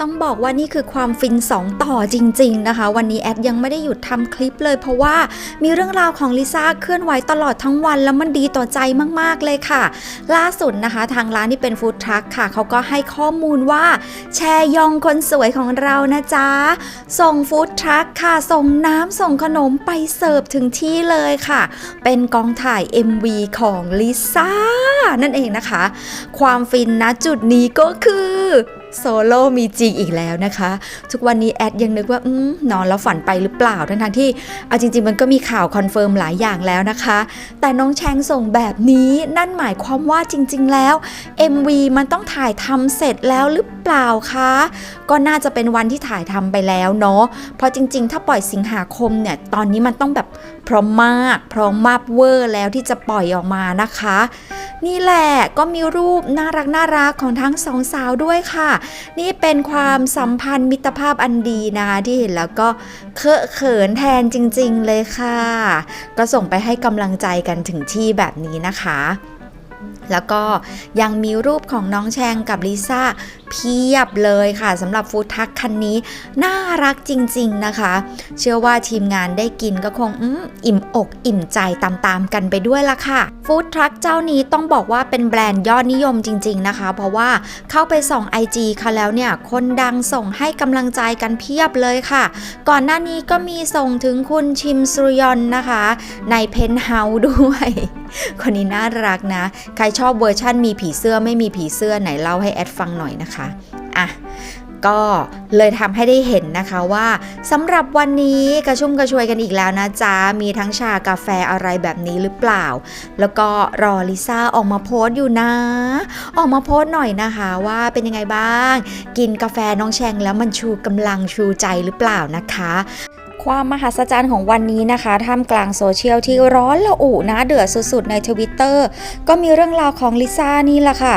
ต้องบอกว่านี่คือความฟิน 2 ต่อจริง ๆ นะคะ วันนี้แอดยังไม่ได้หยุดทำคลิปเลยเพราะว่ามีเรื่องราวของลิซ่าเคลื่อนไหวตลอดทั้งวัน แล้วมันดีต่อใจมากๆเลยค่ะ ล่าสุดนะคะ ทางร้านที่เป็นฟู้ดทรัคค่ะ เขาก็ให้ข้อมูลว่า แชยองคนสวยของเรานะจ๊ะ ส่งฟู้ดทรัคค่ะ ส่งน้ำส่งขนมไปเสิร์ฟถึงที่เลยค่ะ เป็นกองถ่าย MV ของลิซ่านั่นเองนะคะ ความฟินณจุดนี้ก็คือ โซโล่มีจริงอีกแล้วนะคะ ทุกวันนี้แอดยังนึกว่าอืมนอนแล้วฝันไปหรือเปล่าทั้งๆที่เอาจริง ๆ มันก็มีข่าวคอนเฟิร์มหลายอย่างแล้วนะคะ แต่น้องแชงส่งแบบนี้นั่นหมายความว่าจริง ๆ แล้ว MV มันต้องถ่ายทำเสร็จแล้วหรือเปล่าคะก็น่าจะเป็นวันที่ถ่ายทำไปแล้วเนาะเพราะจริง ๆ ถ้าปล่อยสิงหาคมเนี่ยตอนนี้มันต้องแบบพร้อมมากพร้อมมากเวอร์แล้วที่จะปล่อยออกมานะคะ นี่แหละก็มีรูปน่ารักน่ารักของทั้งสองสาวด้วยค่ะ นี่เป็นความสัมพันธ์มิตรภาพอันดีนะคะที่เห็นแล้วก็เคอะเขินแทนจริง ๆ เลยค่ะ ก็ส่งไปให้กำลังใจกันถึงที่แบบนี้นะคะ แล้วก็ยังมีรูปของน้องแชงกับลิซ่าเพียบเลยค่ะสำหรับฟู้ดทักคันนี้ น่ารักจริงๆนะคะ เชื่อว่าทีมงานได้กินก็คงออิ่มอกอิ่มใจตามๆกันไปด้วยละค่ะฟู้ดทัคเจ้านี้ต้องบอกว่าเป็นแบรนด์ยอดนิยมจริง ๆนะคะ เพราะว่าเข้าไปส่อง IG ค่ะแล้วเนี่ย คนดังส่งให้กำลังใจกันเพียบเลยค่ะ ก่อนหน้านี้ก็มีส่งถึงคุณชิมซุรยอนนะคะ ในเพนท์เฮาส์ด้วย คนนี้น่ารักนะ ใครชชอบเวอร์ชั่นมีผีเสื้อไม่มีผีเสื้อไหนเล่าให้แอดฟังหน่อยนะคะ อะก็เลยทำให้ได้เห็นนะคะว่าสำหรับวันนี้กระชุ่มกระชวยกันอีกแล้วนะจ๊ะ มีทั้งชากาแฟอะไรแบบนี้หรือเปล่า แล้วก็รอลิซ่าออกมาโพสต์อยู่นะ ออกมาโพสต์หน่อยนะคะว่าเป็นยังไงบ้าง กินกาแฟน้องแชงแล้วมันชูกำลังชูใจหรือเปล่านะคะ ความมหัศจรรย์ของวันนี้นะคะท่ามกลางโซเชียลที่ร้อนระอุนะเดือดสุดๆในทวิตเตอร์ก็มีเรื่องราวของลิซ่านี่แหละค่ะ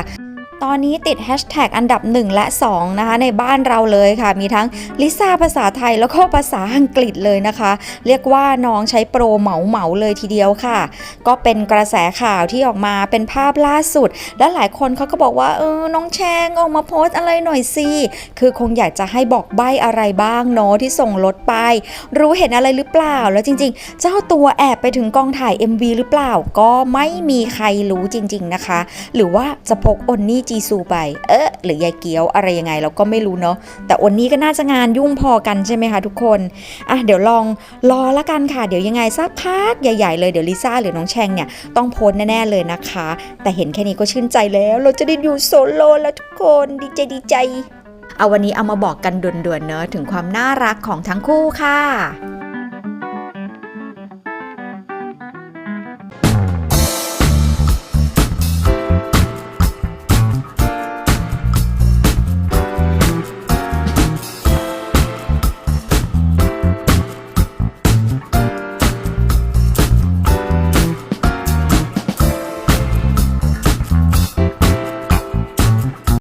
ตอนนี้ติดแฮชแท็กอันดับ 1 และ 2 นะคะ ในบ้านเราเลยค่ะ มีทั้งลิซ่าภาษาไทยแล้วก็ภาษาอังกฤษเลยนะคะ เรียกว่าน้องใช้โปรเหมาเหมาเลยทีเดียวค่ะ ก็เป็นกระแสข่าวที่ออกมาเป็นภาพล่าสุด และหลายคนเขาก็บอกว่าเออน้องแชงออกมาโพสอะไรหน่อยสิคือคงอยากจะให้บอกใบ้อะไรบ้างเนาะที่ส่งรถไป รู้เห็นอะไรหรือเปล่า แล้วจริง ๆ เจ้าตัวแอบไปถึงกองถ่าย MV หรือเปล่า ก็ไม่มีใครรู้จริง ๆนะคะ หรือว่าจะพกอนนี่จซูไป เอ๊ะหรือยายเกียวอะไรยังไงเราก็ไม่รู้เนาะแต่อนนี่ก็น่าจะงานยุ่งพอกันใช่ไหมคะทุกคนอะเดี๋ยวลองรอละกันค่ะ เดี๋ยวยังไงสักพักใหญ่ ๆ เลยเดี๋ยวลิซ่าหรือน้องแชงเนี่ยต้องโพสแน่ๆเลยนะคะ แต่เห็นแค่นี้ก็ชื่นใจแล้ว เราจะได้อยู่โซโล่แล้วทุกคนดีใจดีใจเอาวันนี้เอามาบอกกันด่วนๆเนอะถึงความน่ารักของทั้งคู่ค่ะ